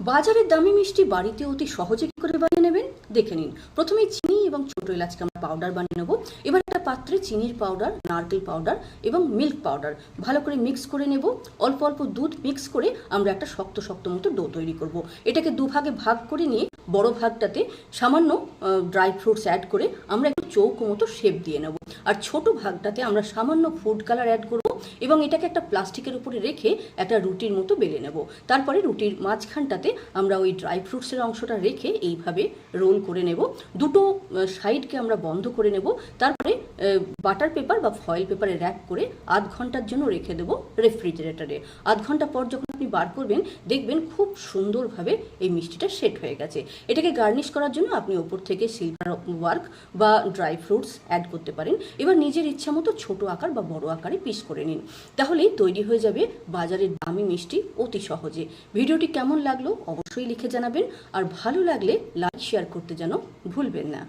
বাজারের দামি মিষ্টি বাড়িতে অতি সহজে কি করে বানিয়ে নেবেন? দেখে নিন। প্রথমে চিনি এবং ছোট এলাচকে আমরা পাউডার বানিয়ে নেব। এবার একটা পাত্রে চিনির পাউডার নারকেল পাউডার এবং মিল্ক পাউডার ভালো করে মিক্স করে নেব। অল্প অল্প দুধ মিক্স করে আমরা একটা শক্ত শক্ত মতো ডো তৈরি করব। এটাকে দুভাগে ভাগ করে নিয়ে বড় ভাগটাতে সামান্য ড্রাই ফ্রুটস অ্যাড করে আমরা একটু চৌকো মতো শেপ দিয়ে নেব। আর ছোট ভাগটাতে আমরা সামান্য ফুড কালার অ্যাড করব। এবং এটাকে একটা প্লাস্টিকের উপরে রেখে একটা রুটির মতো বেলে নেব। তারপরে রুটির মাঝখানটাতে আমরা ওই ড্রাই ফ্রুটসের অংশটা রেখে এইভাবে রোল করে নেব। দুটো সাইডকে আমরা বন্ধ করে নেব। তারপরে বাটার পেপার বা ফয়েল পেপারে র্যাপ করে আধ ঘণ্টার জন্য রেখে দেবো রেফ্রিজারেটরে আধ ঘণ্টা পর যখন আপনি বার করবেন, দেখবেন খুব সুন্দরভাবে এই মিষ্টিটা সেট হয়ে গেছে। এটাকে গার্নিশ করার জন্য আপনি ওপর থেকে সিলভার ওয়ার্ক বা ড্রাই ফ্রুটস অ্যাড করতে পারেন। এবার নিজের ইচ্ছা মতো ছোট আকার বা বড় আকারে পিস করে নিন। তাহলেই তৈরি হয়ে যাবে বাজারের দামি মিষ্টি অতি সহজে। ভিডিওটি কেমন লাগল অবশ্যই লিখে জানাবেন। আর ভালো লাগলে লাইক শেয়ার করতে যেন ভুলবেন না।